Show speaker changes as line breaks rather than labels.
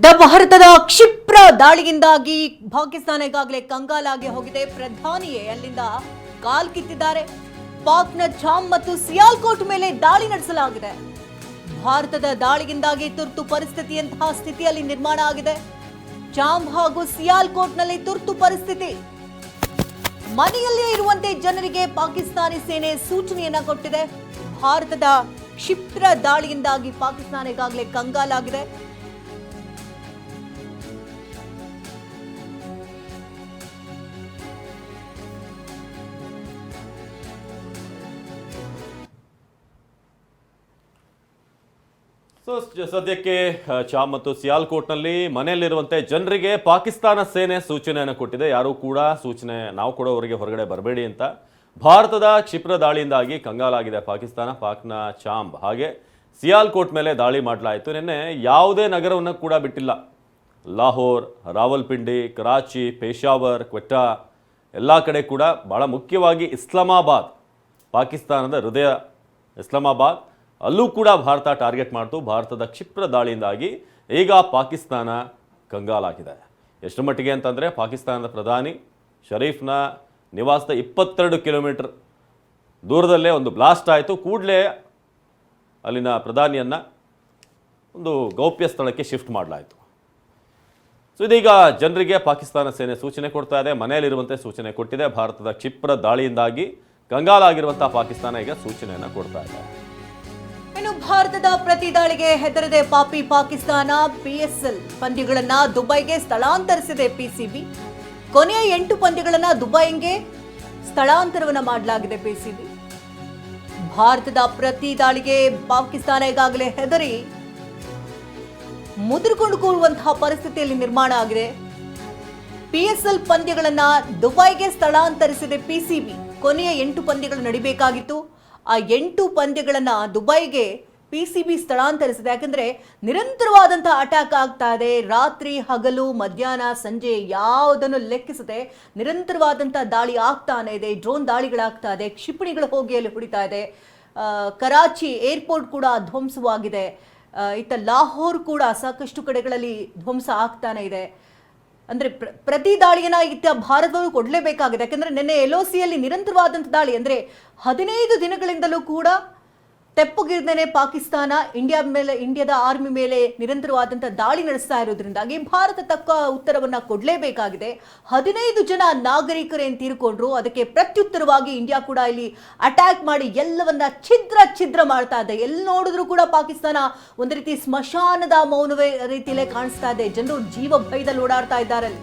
ಇದ ಭಾರತದ ಕ್ಷಿಪ್ರ ದಾಳಿಯಿಂದಾಗಿ ಪಾಕಿಸ್ತಾನ ಈಗಾಗಲೇ ಕಂಗಾಲಾಗಿ ಹೋಗಿದೆ. ಪ್ರಧಾನಿಯೇ ಅಲ್ಲಿಂದ ಕಾಲ್ ಕಿತ್ತಿದ್ದಾರೆ. ಪಾಕ್ನ ಚಾಮ್ ಮತ್ತು ಸಿಯಾಲ್ಕೋಟ್ ಮೇಲೆ ದಾಳಿ ನಡೆಸಲಾಗಿದೆ. ಭಾರತದ ದಾಳಿಯಿಂದಾಗಿ ತುರ್ತು ಪರಿಸ್ಥಿತಿಯಂತಹ ಸ್ಥಿತಿಯಲ್ಲಿ ನಿರ್ಮಾಣ ಆಗಿದೆ. ಚಾಮ್ ಹಾಗೂ ಸಿಯಾಲ್ಕೋಟ್ನಲ್ಲಿ ತುರ್ತು ಪರಿಸ್ಥಿತಿ. ಮನೆಯಲ್ಲೇ ಇರುವಂತೆ ಜನರಿಗೆ ಪಾಕಿಸ್ತಾನಿ ಸೇನೆ ಸೂಚನೆಯನ್ನ ಕೊಟ್ಟಿದೆ. ಭಾರತದ ಕ್ಷಿಪ್ರ ದಾಳಿಯಿಂದಾಗಿ ಪಾಕಿಸ್ತಾನ ಈಗಾಗಲೇ ಕಂಗಾಲಾಗಿದೆ.
ಸದ್ಯಕ್ಕೆ ಚಾಮ್ ಮತ್ತು ಸಿಯಾಲ್ಕೋಟ್ನಲ್ಲಿ ಮನೆಯಲ್ಲಿರುವಂತೆ ಜನರಿಗೆ ಪಾಕಿಸ್ತಾನ ಸೇನೆ ಸೂಚನೆಯನ್ನು ಕೊಟ್ಟಿದೆ. ಯಾರೂ ಕೂಡ ಸೂಚನೆ, ನಾವು ಕೊಡೋವರೆಗೆ ಹೊರಗಡೆ ಬರಬೇಡಿ ಅಂತ. ಭಾರತದ ಕ್ಷಿಪ್ರ ದಾಳಿಯಿಂದಾಗಿ ಕಂಗಾಲಾಗಿದೆ ಪಾಕಿಸ್ತಾನ, ಪಾಕ್ನ ಚಾಂಬ್ ಹಾಗೆ ಸಿಯಾಲ್ಕೋಟ್ ಮೇಲೆ ದಾಳಿ ಮಾಡಲಾಯಿತು. ನಿನ್ನೆ ಯಾವುದೇ ನಗರವನ್ನು ಕೂಡ ಬಿಟ್ಟಿಲ್ಲ. ಲಾಹೋರ್, ರಾವಲ್ಪಿಂಡಿ, ಕರಾಚಿ ಪೇಶಾವರ್ ಕ್ವೆಟ್ಟಾ ಎಲ್ಲ ಕಡೆ ಕೂಡ ಭಾಳ ಮುಖ್ಯವಾಗಿ ಇಸ್ಲಾಮಾಬಾದ್, ಪಾಕಿಸ್ತಾನದ ಹೃದಯ ಇಸ್ಲಾಮಾಬಾದ್. ಅಲ್ಲೂ ಕೂಡ ಭಾರತ ಟಾರ್ಗೆಟ್ ಮಾಡ್ತು. ಭಾರತದ ಕ್ಷಿಪ್ರ ದಾಳಿಯಿಂದಾಗಿ ಈಗ ಪಾಕಿಸ್ತಾನ ಕಂಗಾಲಾಗಿದೆ. ಎಷ್ಟು ಮಟ್ಟಿಗೆ ಅಂತಂದರೆ ಪಾಕಿಸ್ತಾನದ ಪ್ರಧಾನಿ ಶರೀಫ್ನ ನಿವಾಸದ ಇಪ್ಪತ್ತೆರಡು ಕಿಲೋಮೀಟರ್ ದೂರದಲ್ಲೇ ಒಂದು ಬ್ಲಾಸ್ಟ್ ಆಯಿತು. ಕೂಡಲೇ ಅಲ್ಲಿನ ಪ್ರಧಾನಿಯನ್ನು ಒಂದು ಗೌಪ್ಯ ಸ್ಥಳಕ್ಕೆ ಶಿಫ್ಟ್ ಮಾಡಲಾಯಿತು. ಸೊ ಇದೀಗ ಜನರಿಗೆ ಪಾಕಿಸ್ತಾನ ಸೇನೆ ಸೂಚನೆ ಕೊಡ್ತಾ ಇದೆ, ಮನೆಯಲ್ಲಿರುವಂತೆ ಸೂಚನೆ ಕೊಟ್ಟಿದೆ. ಭಾರತದ ಕ್ಷಿಪ್ರ ದಾಳಿಯಿಂದಾಗಿ ಕಂಗಾಲಾಗಿರುವಂಥ ಪಾಕಿಸ್ತಾನ ಈಗ ಸೂಚನೆಯನ್ನು ಕೊಡ್ತಾ ಇದೆ.
ಇನ್ನು ಭಾರತದ ಪ್ರತಿ ದಾಳಿಗೆ ಹೆದರದೆ ಪಾಪಿ ಪಾಕಿಸ್ತಾನ ಪಿಎಸ್ಎಲ್ ಪಂದ್ಯಗಳನ್ನ ದುಬೈಗೆ ಸ್ಥಳಾಂತರಿಸಿದೆ ಪಿಸಿಬಿ ಕೊನೆಯ ಎಂಟು ಪಂದ್ಯಗಳನ್ನ ದುಬೈಗೆ ಸ್ಥಳಾಂತರವನ್ನು ಮಾಡಲಾಗಿದೆ ಪಿಸಿಬಿ ಭಾರತದ ಪ್ರತಿ ದಾಳಿಗೆ ಪಾಕಿಸ್ತಾನ ಈಗಾಗಲೇ ಹೆದರಿ ಮುದುರ್ಕೊಂಡು ಕೂರುವಂತಹ ಪರಿಸ್ಥಿತಿಯಲ್ಲಿ ನಿರ್ಮಾಣ ಆಗಿದೆ. ಪಿಎಸ್ಎಲ್ ಪಂದ್ಯಗಳನ್ನ ದುಬೈಗೆ ಸ್ಥಳಾಂತರಿಸಿದೆ ಪಿಸಿಬಿ ಕೊನೆಯ ಎಂಟು ಪಂದ್ಯಗಳು ನಡಿಬೇಕಾಗಿತ್ತು. ಆ ಎಂಟು ಪಂದ್ಯಗಳನ್ನು ದುಬೈಗೆ ಪಿ ಸಿ ಬಿ ಸ್ಥಳಾಂತರಿಸಿದೆ. ಯಾಕಂದರೆ ನಿರಂತರವಾದಂಥ ಅಟ್ಯಾಕ್ ಆಗ್ತಾ ಇದೆ. ರಾತ್ರಿ ಹಗಲು, ಮಧ್ಯಾಹ್ನ, ಸಂಜೆ ಯಾವುದನ್ನು ಲೆಕ್ಕಿಸದೆ ನಿರಂತರವಾದಂಥ ದಾಳಿ ಆಗ್ತಾನೆ ಇದೆ. ಡ್ರೋನ್ ದಾಳಿಗಳಾಗ್ತಾ ಇದೆ. ಕ್ಷಿಪಣಿಗಳು ಹೋಗಿ ಅಲ್ಲಿ ಹೊಡಿತಾ ಇದೆ. ಕರಾಚಿ ಏರ್ಪೋರ್ಟ್ ಕೂಡ ಧ್ವಂಸವಾಗಿದೆ. ಇತ್ತ ಲಾಹೋರ್ ಕೂಡ ಸಾಕಷ್ಟು ಕಡೆಗಳಲ್ಲಿ ಧ್ವಂಸ ಆಗ್ತಾನೆ ಇದೆ. ಅಂದ್ರೆ ಪ್ರ- ಪ್ರತಿ ದಾಳಿಯನ್ನ ಇತ್ತ ಭಾರತವು ಕೊಡಲೇಬೇಕಾಗಿದೆ. ಯಾಕಂದ್ರೆ ನಿನ್ನೆ ಎಲ್ ಯಲ್ಲಿ ನಿರಂತರವಾದಂಥ ದಾಳಿ ಅಂದ್ರೆ ಹದಿನೈದು ದಿನಗಳಿಂದಲೂ ಕೂಡ ತೆಪ್ಪುಗಿರ್ದೇನೆ ಪಾಕಿಸ್ತಾನ, ಇಂಡಿಯಾ ಮೇಲೆ, ಇಂಡಿಯಾದ ಆರ್ಮಿ ಮೇಲೆ ನಿರಂತರವಾದಂಥ ದಾಳಿ ನಡೆಸ್ತಾ ಇರೋದ್ರಿಂದಾಗಿ ಭಾರತ ತಕ್ಕ ಉತ್ತರವನ್ನು ಕೊಡಲೇಬೇಕಾಗಿದೆ. ಹದಿನೈದು ಜನ ನಾಗರಿಕರೇನು ತೀರ್ಕೊಂಡ್ರು ಅದಕ್ಕೆ ಪ್ರತ್ಯುತ್ತರವಾಗಿ ಇಂಡಿಯಾ ಕೂಡ ಇಲ್ಲಿ ಅಟ್ಯಾಕ್ ಮಾಡಿ ಎಲ್ಲವನ್ನ ಛಿದ್ರ ಛಿದ್ರ ಮಾಡ್ತಾ ಇದೆ. ಎಲ್ಲಿ ನೋಡಿದ್ರು ಕೂಡ ಪಾಕಿಸ್ತಾನ ಒಂದು ರೀತಿ ಸ್ಮಶಾನದ ಮೌನವೇ ರೀತಿಯಲ್ಲೇ ಕಾಣಿಸ್ತಾ ಇದೆ. ಜನರು ಜೀವ ಭಯದಲ್ಲಿ ಓಡಾಡ್ತಾ ಇದ್ದಾರೆ.